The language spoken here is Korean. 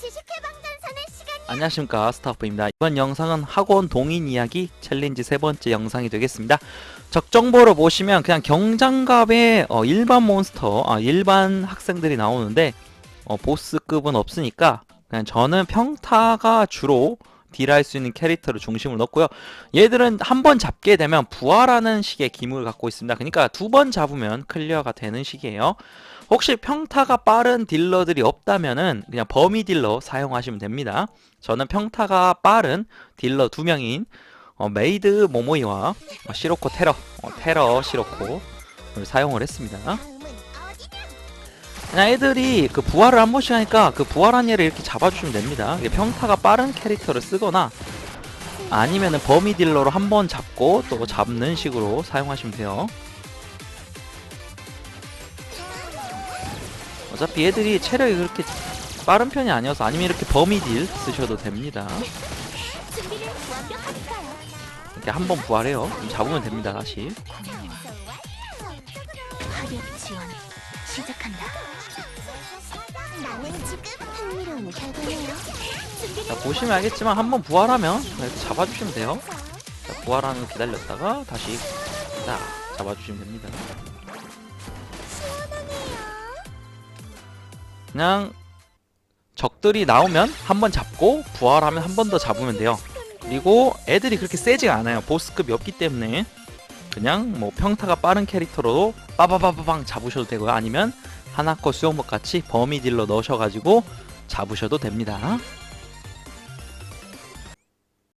지식해방전선의 시간이 안녕하십니까 스타프입니다. 이번 영상은 학원 동인 이야기 챌린지 세 번째 영상이 되겠습니다. 적정보로 보시면 그냥 경장갑의 어, 일반 몬스터 아, 일반 학생들이 나오는데 어, 보스급은 없으니까 그냥 저는 평타가 주로 딜할 수 있는 캐릭터를 중심으로 넣고요 얘들은 한 번 잡게 되면 부활하는 식의 기물을 갖고 있습니다 그러니까 두 번 잡으면 클리어가 되는 식이에요 혹시 평타가 빠른 딜러들이 없다면은 그냥 범위 딜러 사용하시면 됩니다. 저는 평타가 빠른 딜러 두 명인 어, 메이드 모모이와 어, 시로코 테러, 어, 테러 시로코를 사용을 했습니다. 그냥 애들이 그 부활을 한 번씩 하니까 그 부활한 얘를 이렇게 잡아주시면 됩니다. 이게 평타가 빠른 캐릭터를 쓰거나 아니면은 범위 딜러로 한 번 잡고 또 잡는 식으로 사용하시면 돼요. 어차피 얘들이 체력이 그렇게 빠른 편이 아니어서 아니면 이렇게 범위 딜 쓰셔도 됩니다. 이렇게 한 번 부활해요. 잡으면 됩니다. 다시. 시작한다. 흥미로운 결과네요. 자, 보시면 알겠지만 한번 부활하면 이렇게 잡아주시면 돼요. 자, 부활하는 거 기다렸다가 다시 딱 잡아주시면 됩니다. 그냥 적들이 나오면 한 번 잡고 부활하면 한 번 더 잡으면 돼요. 그리고 애들이 그렇게 세지가 않아요. 보스급이 없기 때문에 그냥 뭐 평타가 빠른 캐릭터로 빠바바바방 잡으셔도 되고요. 아니면 하나코 수영복 같이 범위 딜러 넣으셔가지고 잡으셔도 됩니다.